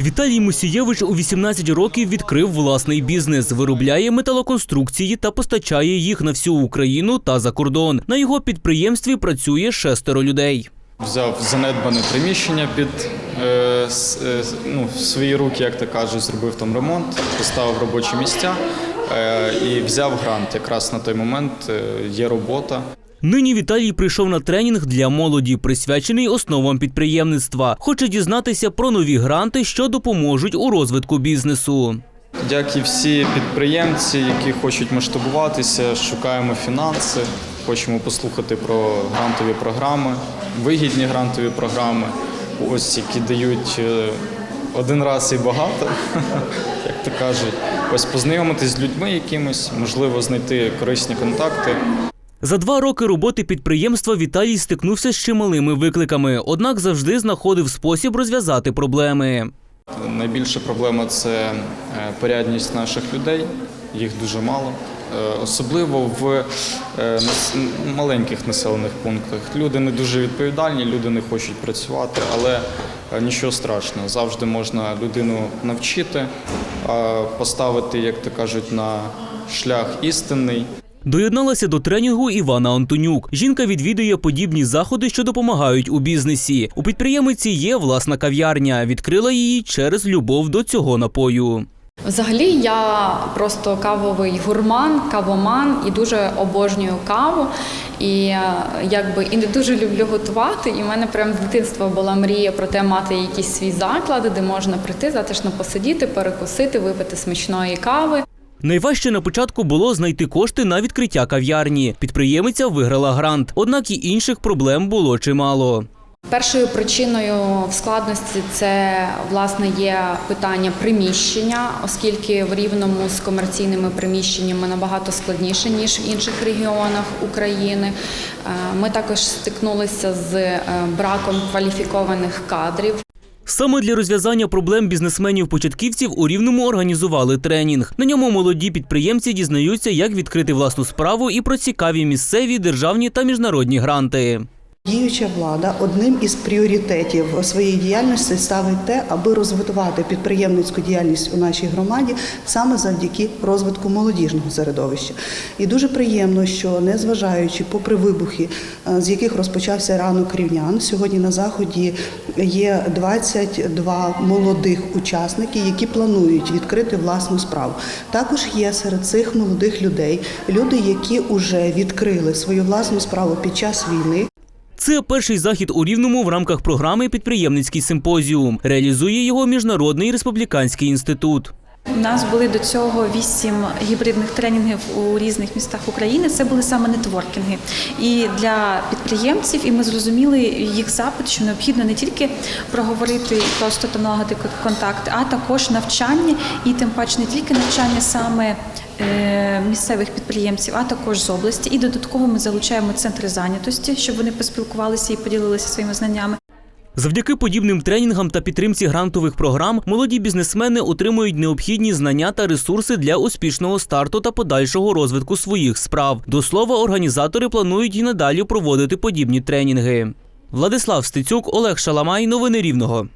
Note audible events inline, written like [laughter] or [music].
Віталій Мусієвич у 18 років відкрив власний бізнес, виробляє металоконструкції та постачає їх на всю Україну та за кордон. На його підприємстві працює шестеро людей. Взяв занедбане приміщення під е, с- е, ну, свої руки, як то кажуть, зробив там ремонт, поставив робочі місця е, і взяв грант. Якраз на той момент е, є робота. Нині Віталій прийшов на тренінг для молоді, присвячений основам підприємництва. Хоче дізнатися про нові гранти, що допоможуть у розвитку бізнесу. Як і всі підприємці, які хочуть масштабуватися, шукаємо фінанси, хочемо послухати про грантові програми, вигідні грантові програми, ось які дають е, один раз і багато, [laughs] як то кажуть. Ось познайомитись з людьми якимось, можливо, знайти корисні контакти. За два роки роботи підприємства Віталій стикнувся з чималими викликами, однак завжди знаходив спосіб розв'язати проблеми. Найбільша проблема це е, порядність наших людей, їх дуже мало. Е, Особливо в е, маленьких населених пунктах. Люди не дуже відповідальні, люди не хочуть працювати, але нічого страшного. Завжди можна людину навчити, поставити, як то кажуть, на шлях істинний. Доєдналася до тренінгу Івана Антонюк. Жінка відвідує подібні заходи, що допомагають у бізнесі. У підприємиці є власна кав'ярня. Відкрила її через любов до цього напою. Взагалі, я просто кавовий гурман, кавоман і дуже обожнюю каву. І е, якби і дуже люблю готувати. І в мене прям з дитинства була мрія про те мати якийсь свій заклад, де можна прийти, затишно посидіти, перекусити, випити смачної кави. Найважче на початку було знайти кошти на відкриття кав'ярні. Підприємиця виграла грант, однак і інших проблем було чимало. Першою причиною в складності це власне є питання приміщення, оскільки в рівному з комерційними приміщеннями набагато складніше ніж в інших регіонах України. Е, Ми також стикнулися з е, браком кваліфікованих кадрів. Саме для розв'язання проблем бізнесменів-початківців у Рівному організували тренінг. На ньому молоді підприємці дізнаються, як відкрити власну справу і про цікаві місцеві, державні та міжнародні гранти. Діюча влада одним із пріоритетів своєї діяльності ставить те, аби розвивати підприємницьку діяльність у нашій громаді саме завдяки розвитку молодіжного середовища. І дуже приємно, що незважаючи попри вибухи, е, з яких розпочався ранок рівнян, сьогодні на заході є 22 молодих учасники, які планують відкрити власну справу. Також є серед цих молодих людей люди, які вже відкрили свою власну справу під час війни. Це перший захід у Рівному в рамках програми Підприємницький симпозіум. Реалізує його Міжнародний республіканський інститут. У нас були до цього вісім гібридних тренінгів у різних містах України. Це були саме нетворкінги. І для підприємців, і ми зрозуміли їх запит, що необхідно не тільки проговорити і просто там налагодити контакт, а також навчання, і тим паче не тільки навчання саме. е, Місцевих підприємців, а також з області, і додатково ми залучаємо центри зайнятості, щоб вони поспілкувалися і поділилися своїми знаннями. Завдяки подібним тренінгам та підтримці грантових програм молоді бізнесмени отримують необхідні знання та ресурси для успішного старту та подальшого розвитку своїх справ. До слова, організатори планують і надалі проводити подібні тренінги. Владислав Стецюк, Олег Шаламай. Новини Рівного.